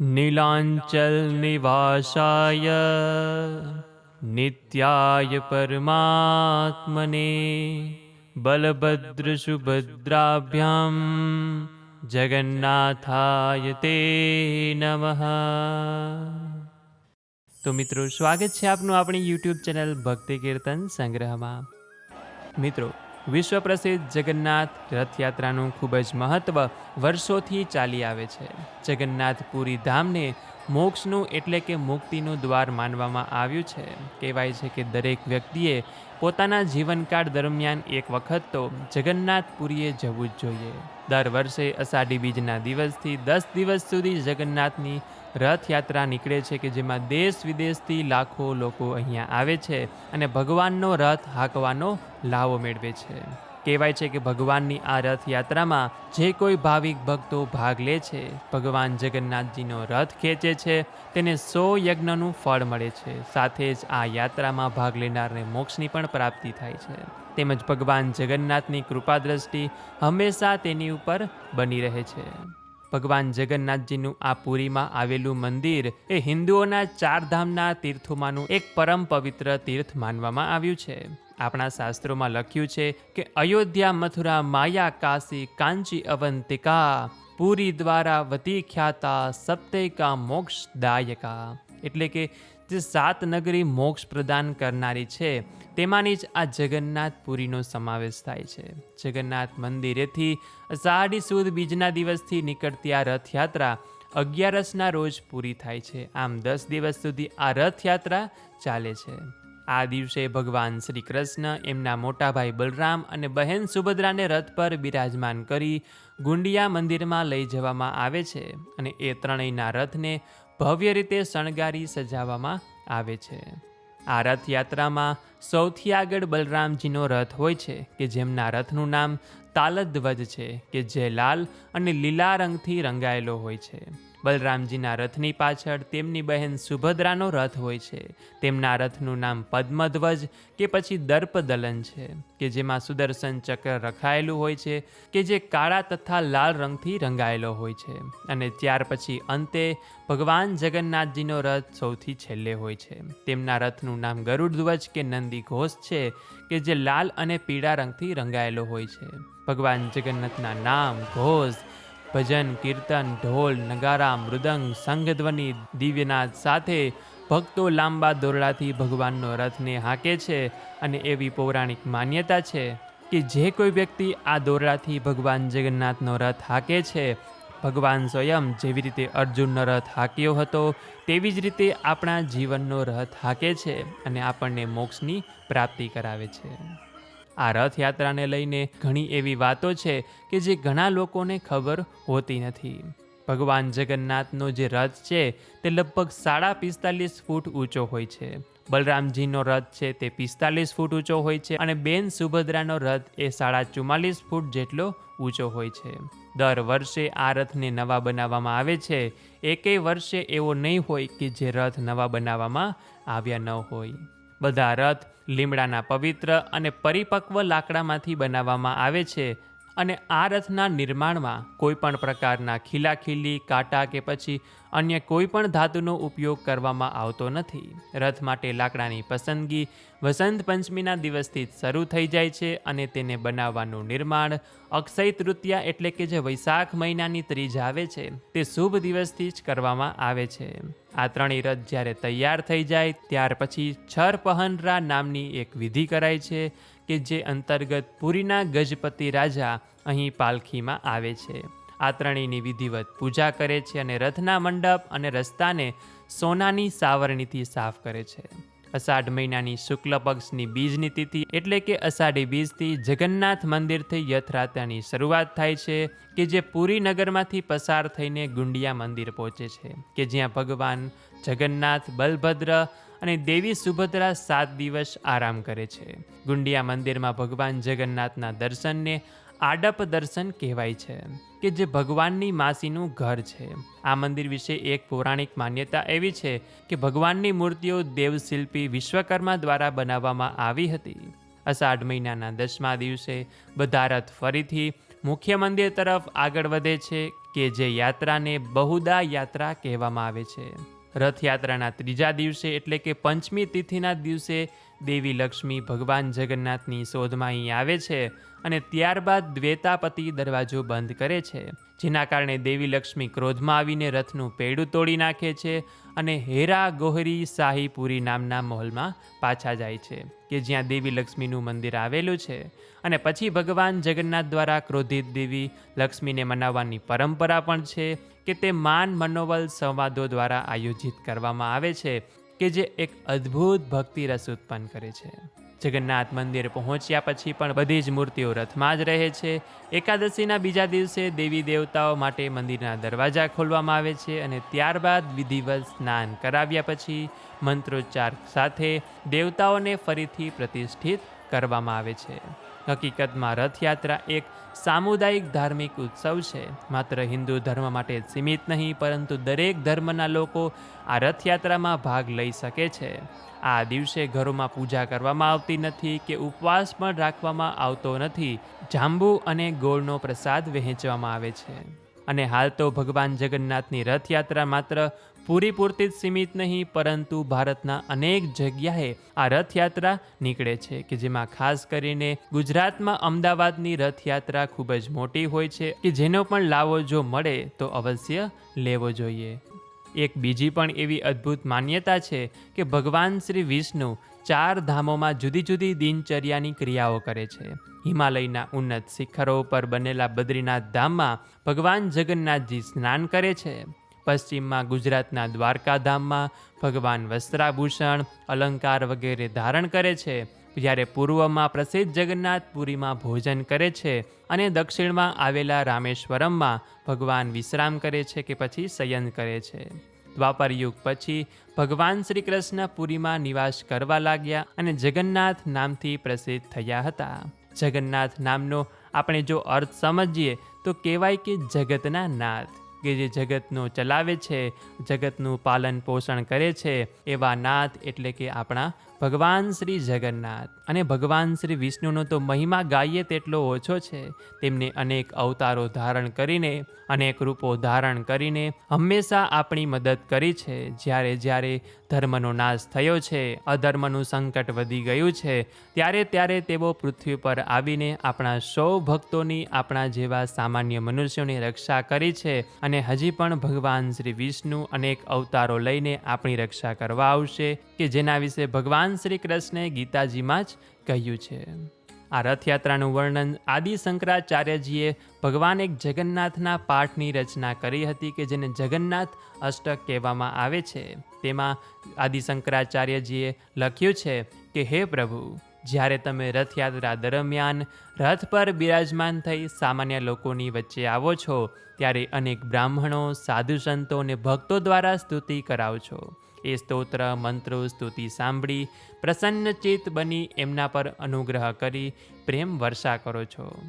નીલાંચલનિવાસાય નિત્યાય પરમાત્મને બલભદ્ર બલભદ્રસુભદ્રાભ્યામ જગન્નાથાય તે નમઃ તો મિત્રો સ્વાગત છે આપનું આપણી યુટ્યુબ ચેનલ ભક્તિ કીર્તન સંગ્રહમાં મિત્રો વિશ્વ પ્રસિદ્ધ જગન્નાથ રથયાત્રાનું ખૂબ જ મહત્ત્વ વર્ષોથી ચાલી આવે છે. જગન્નાથપુરી ધામને મોક્ષનું એટલે કે મુક્તિનું દ્વાર માનવામાં આવ્યું છે. કહેવાય છે કે દરેક વ્યક્તિએ પોતાના જીવનકાળ દરમિયાન એક વખત તો જગન્નાથપુરીએ જવું જ જોઈએ. દર વર્ષે અષાઢી બીજના દિવસથી દસ દિવસ સુધી જગન્નાથની રથયાત્રા નીકળે છે કે જેમાં દેશ વિદેશથી લાખો લોકો અહીંયા આવે છે અને ભગવાનનો રથ હાંકવાનો લાવો મેળવે છે. કહેવાય છે કે ભગવાનની આ રથયાત્રામાં જે કોઈ ભાવિક ભક્તો ભાગ લે છે, ભગવાન જગન્નાથજીનો રથ ખેંચે છે, તેને સો યજ્ઞનું ફળ મળે છે. સાથે જ આ યાત્રામાં ભાગ લેનારને મોક્ષની પણ પ્રાપ્તિ થાય છે. તેમજ ભગવાન જગન્નાથની કૃપા દ્રષ્ટિ હંમેશા તેની ઉપર બની રહે છે. ભગવાન જગન્નાથજીનું આ પુરીમાં આવેલું મંદિર એ હિન્દુઓના ચારધામના તીર્થોમાંનું એક પરમ પવિત્ર તીર્થ માનવામાં આવ્યું છે. આપણા શાસ્ત્રોમાં લખ્યું છે કે અયોધ્યા, મથુરા, માયા, કાશી, કાંચી, અવંતિકા, પુરી દ્વારા વતી ખ્યાતા, સપ્તૈકા, મોક્ષદાયકા. એટલે કે જે સાત નગરી મોક્ષ પ્રદાન કરનારી છે તેમાંની જ આ જગન્નાથપુરીનો સમાવેશ થાય છે. જગન્નાથ મંદિરેથી અષાઢી સુદ બીજના દિવસથી નીકળતી આ રથયાત્રા અગિયારસના રોજ પૂરી થાય છે. આમ દસ દિવસ સુધી આ રથયાત્રા ચાલે છે. આ દિવસે ભગવાન શ્રી કૃષ્ણ એમના મોટા ભાઈ બલરામ અને બહેન સુભદ્રાને રથ પર બિરાજમાન કરી ગુંડિયા મંદિરમાં લઈ જવામાં આવે છે અને એ ત્રણેયના રથને ભવ્ય રીતે શણગારી સજાવવામાં આવે છે. આ રથયાત્રામાં સૌથી આગળ બલરામજીનો રથ હોય છે, કે જેમના રથનું નામ તાલધ્વજ છે, કે જે લાલ અને લીલા રંગથી રંગાયેલો હોય છે. બલરામજીના રથની પાછળ તેમની બહેન સુભદ્રાનો રથ હોય છે. તેમના રથનું નામ પદ્મધ્વજ કે પછી દર્પદલન છે, કે જેમાં સુદર્શન ચક્ર રખાયેલું હોય છે, કે જે કાળા તથા લાલ રંગથી રંગાયેલો હોય છે. અને ત્યાર પછી અંતે ભગવાન જગન્નાથજીનો રથ સૌથી છેલ્લે હોય છે. તેમના રથનું નામ ગરુડ ધ્વજ કે નંદી ઘોષ છે, કે જે લાલ અને પીળા રંગથી રંગાયેલો હોય છે. ભગવાન જગન્નાથના નામ ઘોષ ભજન, કીર્તન, ઢોલ, નગારા, મૃદંગ, સંઘધ્વનિ, દિવ્યનાદ સાથે ભક્તો લાંબા દોરડાથી ભગવાનનો રથને હાંકે છે અને એવી પૌરાણિક માન્યતા છે કે જે કોઈ વ્યક્તિ આ દોરડાથી ભગવાન જગન્નાથનો રથ હાંકે છે, ભગવાન સ્વયં જેવી રીતે અર્જુનનો રથ હાંક્યો હતો, તેવી જ રીતે આપણા જીવનનો રથ હાંકે છે અને આપણને મોક્ષની પ્રાપ્તિ કરાવે છે. આ રથયાત્રાને લઈને ઘણી એવી વાતો છે કે જે ઘણા લોકોને ખબર હોતી નથી. ભગવાન જગન્નાથનો જે રથ છે તે લગભગ સાડા પિસ્તાલીસ ફૂટ ઊંચો હોય છે. બલરામજીનો રથ છે તે પિસ્તાલીસ ફૂટ ઊંચો હોય છે અને બેન સુભદ્રાનો રથ એ સાડા ચુમ્માલીસ ફૂટ જેટલો ઊંચો હોય છે. દર વર્ષે આ રથને નવા બનાવવામાં આવે છે. એકેય વર્ષે એવો નહીં હોય કે જે રથ નવા બનાવવામાં આવ્યા ન હોય. બધા રથ લીમડાના પવિત્ર અને પરિપક્વ લાકડામાંથી બનાવવામાં આવે છે. અને આ રથના નિર્માણમાં કોઈ પણ પ્રકારના ખીલાખીલી, કાંટા કે પછી અન્ય કોઈ પણ ધાતુનો ઉપયોગ કરવામાં આવતો નથી. રથ માટે લાકડાની પસંદગી વસંત પંચમીના દિવસથી શરૂ થઈ જાય છે અને તેને બનાવવાનું નિર્માણ અક્ષય તૃતીયા એટલે કે જે વૈશાખ મહિનાની ત્રીજ આવે છે, તે શુભ દિવસથી જ કરવામાં આવે છે. આ ત્રણેય રથ જ્યારે તૈયાર થઈ જાય, ત્યાર પછી છર પહનરા નામની એક વિધિ કરાય છે કે જે અંતર્ગત પુરીના ગજપતિ રાજા અહીં પાલખીમાં આવે છે. આ ત્રણેયની વિધિવત પૂજા કરે છે અને રથના મંડપ અને રસ્તાને સોનાની સાવરણીથી સાફ કરે છે. અષાઢ મહિનાની શુક્લ પક્ષની બીજની તિથિ એટલે કે અષાઢી બીજથી જગન્નાથ મંદિરથી યથરાત્રાની શરૂઆત થાય છે કે જે પુરી નગરમાંથી પસાર થઈને ગુંડિયા મંદિર પહોંચે છે. કે જ્યાં ભગવાન જગન્નાથ, બલભદ્ર અને દેવી સુભદ્રા સાત દિવસ આરામ કરે છે. ગુંડિયા મંદિરમાં ભગવાન જગન્નાથના દર્શનને આડપ દર્શન કહેવાય છે, કે જે ભગવાનની માસીનું ઘર છે. આ મંદિર વિશે એક પૌરાણિક માન્યતા એવી છે કે ભગવાનની મૂર્તિઓ દેવશિલ્પી વિશ્વકર્મા દ્વારા બનાવવામાં આવી હતી. અષાઢ મહિનાના દસમા દિવસે બધા રથ ફરીથી મુખ્ય મંદિર તરફ આગળ વધે છે, કે જે યાત્રાને બહુદા યાત્રા કહેવામાં આવે છે. રથયાત્રાના ત્રીજા દિવસે એટલે કે પંચમી તિથિના દિવસે દેવી લક્ષ્મી ભગવાન જગન્નાથની શોધમાં અહીં આવે છે અને ત્યારબાદ દ્વેતાપતિ દરવાજો બંધ કરે છે. જેના કારણે દેવી લક્ષ્મી ક્રોધમાં આવીને રથનું પેડું તોડી નાખે છે અને હેરા ગોહરી શાહીપુરી નામના મહોલમાં પાછા જાય છે, કે જ્યાં દેવી લક્ષ્મીનું મંદિર આવેલું છે. અને પછી ભગવાન જગન્નાથ દ્વારા ક્રોધિત દેવી લક્ષ્મીને મનાવવાની પરંપરા પણ છે, કે તે માન મનોબલ સંવાદો દ્વારા આયોજિત કરવામાં આવે છે. કે જે એક અદ્ભુત ભક્તિ રસ ઉત્પન્ન કરે છે. જગન્નાથ મંદિર પહોંચ્યા પછી પણ બધી જ મૂર્તિઓ રથમાં જ રહે છે. એકાદશીના બીજા દિવસે દેવી દેવતાઓ માટે મંદિરના દરવાજા ખોલવામાં આવે છે અને ત્યારબાદ વિધિવત સ્નાન કરાવ્યા પછી મંત્રોચ્ચાર સાથે દેવતાઓને ફરીથી પ્રતિષ્ઠિત કરવામાં આવે છે. હકીકતમાં રથયાત્રા એક સામુદાયિક ધાર્મિક ઉત્સવ છે. માત્ર હિન્દુ ધર્મ માટે સીમિત નહીં, પરંતુ દરેક ધર્મના લોકો આ રથયાત્રામાં ભાગ લઈ શકે છે. આ દિવસે ઘરોમાં પૂજા કરવામાં આવતી નથી કે ઉપવાસ પણ રાખવામાં આવતો નથી. જાંબુ અને ગોળનો પ્રસાદ વહેંચવામાં આવે છે. અને હાલ તો ભગવાન જગન્નાથની રથયાત્રા માત્ર પૂરી પૂરતી જ સીમિત નહીં, પરંતુ ભારતના અનેક જગ્યાએ આ રથયાત્રા નીકળે છે કે જેમાં ખાસ કરીને ગુજરાતમાં અમદાવાદની રથયાત્રા ખૂબ જ મોટી હોય છે કે જેનો પણ લાવો જો મળે તો અવશ્ય લેવો જોઈએ. એક બીજી પણ એવી અદ્ભુત માન્યતા છે કે ભગવાન શ્રી વિષ્ણુ ચાર ધામોમાં જુદી જુદી દિનચર્યાની ક્રિયાઓ કરે છે. હિમાલયના ઉન્નત શિખરો પર બનેલા બદ્રીનાથ ધામમાં ભગવાન જગન્નાથજી સ્નાન કરે છે. પશ્ચિમમાં ગુજરાતના દ્વારકા ધામમાં ભગવાન વસ્ત્રાભૂષણ અલંકાર વગેરે ધારણ કરે છે. જ્યારે પૂર્વમાં પ્રસિદ્ધ જગન્નાથપુરીમાં ભોજન કરે છે અને દક્ષિણમાં આવેલા રામેશ્વરમમાં ભગવાન વિશ્રામ કરે છે કે પછી શયન કરે છે. દ્વાપર યુગ પછી ભગવાન શ્રી કૃષ્ણ પુરીમાં નિવાસ કરવા લાગ્યા અને જગન્નાથ નામથી પ્રસિદ્ધ થયા હતા. જગન્નાથ નામનો આપણે જો અર્થ સમજીએ, તો કહેવાય કે જગતના નાથ, કે જે જગતનો ચલાવે છે, જગતનું પાલન પોષણ કરે છે, એવા નાથ એટલે કે આપણા ભગવાન શ્રી જગન્નાથ અને ભગવાન શ્રી વિષ્ણુનો તો મહિમા ગાઈએ તેટલો ઓછો છે. તેમને અનેક અવતારો ધારણ કરીને, અનેક રૂપો ધારણ કરીને હંમેશા આપણી મદદ કરી છે. જ્યારે જ્યારે ધર્મનો નાશ થયો છે, અધર્મનું સંકટ વધી ગયું છે, ત્યારે ત્યારે તેઓ પૃથ્વી પર આવીને આપણા સૌ ભક્તોની, આપણા જેવા સામાન્ય મનુષ્યોની રક્ષા કરી છે અને હજી પણ ભગવાન શ્રી વિષ્ણુ અનેક અવતારો લઈને આપણી રક્ષા કરવા આવશે કે જેના વિશે ભગવાન શ્રી કૃષ્ણે ગીતાજીમાં જ કહ્યું છે. આ રથયાત્રાનું વર્ણન આદિ શંકરાચાર્યજીએ ભગવાન એક જગન્નાથના પાઠની રચના કરી હતી કે જેને જગન્નાથ અષ્ટક કહેવામાં આવે છે. તેમાં આદિ શંકરાચાર્યજીએ લખ્યું છે કે, હે પ્રભુ, જ્યારે તમે રથયાત્રા દરમિયાન રથ પર બિરાજમાન થઈ સામાન્ય લોકોની વચ્ચે આવો છો, ત્યારે અનેક બ્રાહ્મણો, સાધુ સંતો અને ભક્તો દ્વારા સ્તુતિ કરાવ છો. એ સ્તોત્ર, મંત્રો, સ્તુતિ સાંભળી પ્રસન્નચિત બની એમના પર અનુગ્રહ કરી પ્રેમ વર્ષા કરો છો.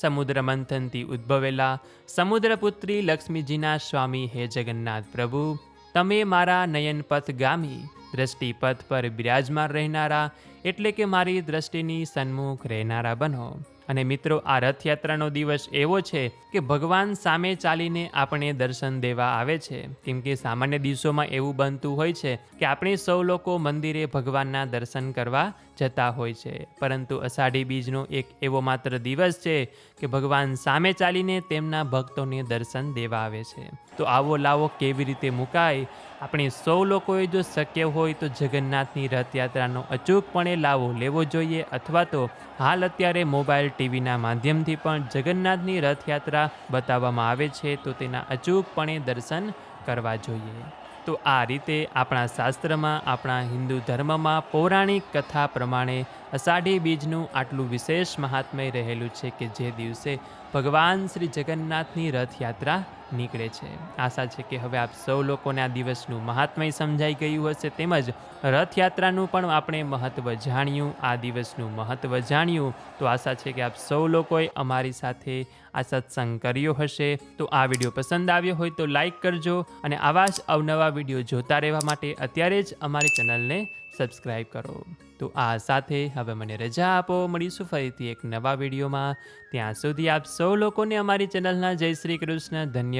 સમુદ્ર મંથનથી ઉદ્ભવેલા સમુદ્રપુત્રી લક્ષ્મીજીના સ્વામી, હે જગન્નાથ પ્રભુ, તમે મારા નયનપથ ગામી, દ્રષ્ટિપથ પર બિરાજમાન રહેનારા, એટલે કે મારી દ્રષ્ટિની સન્મુખ રહેનારા બનો. અને મિત્રો, આ રથયાત્રાનો દિવસ એવો છે કે ભગવાન સામે ચાલીને આપણે દર્શન દેવા આવે છે. કેમ કે સામાન્ય દિવસોમાં એવું બનતું હોય છે કે આપણે સૌ લોકો મંદિરે ભગવાનના દર્શન કરવા જતા હોય છે. પરંતુ અષાઢી બીજનો એક એવો માત્ર દિવસ છે કે ભગવાન સામે ચાલીને તેમના ભક્તોને દર્શન દેવા આવે છે. તો આવો લાવો કેવી રીતે મુકાય? આપણે સૌ લોકોએ જો શક્ય હોય તો જગન્નાથની રથયાત્રાનો અચૂકપણે લાવો લેવો જોઈએ અથવા તો હાલ અત્યારે મોબાઈલ ટીવીના માધ્યમથી પણ જગન્નાથની રથયાત્રા બતાવવામાં આવે છે તો તેના અચૂકપણે દર્શન કરવા જોઈએ. તો આ રીતે આપણા શાસ્ત્રમાં, આપણા હિન્દુ ધર્મમાં પૌરાણિક કથા પ્રમાણે અષાઢી બીજનું આટલું વિશેષ મહાત્મય રહેલું છે કે જે દિવસે ભગવાન શ્રી જગન્નાથની રથયાત્રા નીકળે છે. આશા છે કે હવે આપ સૌ લોકોને આ દિવસનું મહાત્મય સમજાઈ ગયું હશે. તેમજ રથયાત્રાનું પણ આપણે મહત્ત્વ જાણ્યું, આ દિવસનું મહત્ત્વ જાણ્યું. તો આશા છે કે આપ સૌ લોકોએ અમારી સાથે આ સત્સંગ કર્યો હશે. તો આ વીડિયો પસંદ આવ્યો હોય તો લાઇક કરજો અને આવા જ અવનવા વીડિયો જોતા રહેવા માટે અત્યારે જ અમારી ચેનલને સબસ્ક્રાઈબ કરો. તો આ સાથે હવે મને રજા આપો. મળીશું ફરીથી એક નવા વિડીયોમાં. ત્યાં સુધી આપ સૌ લોકોને અમારી ચેનલના જય શ્રી કૃષ્ણ. ધન્ય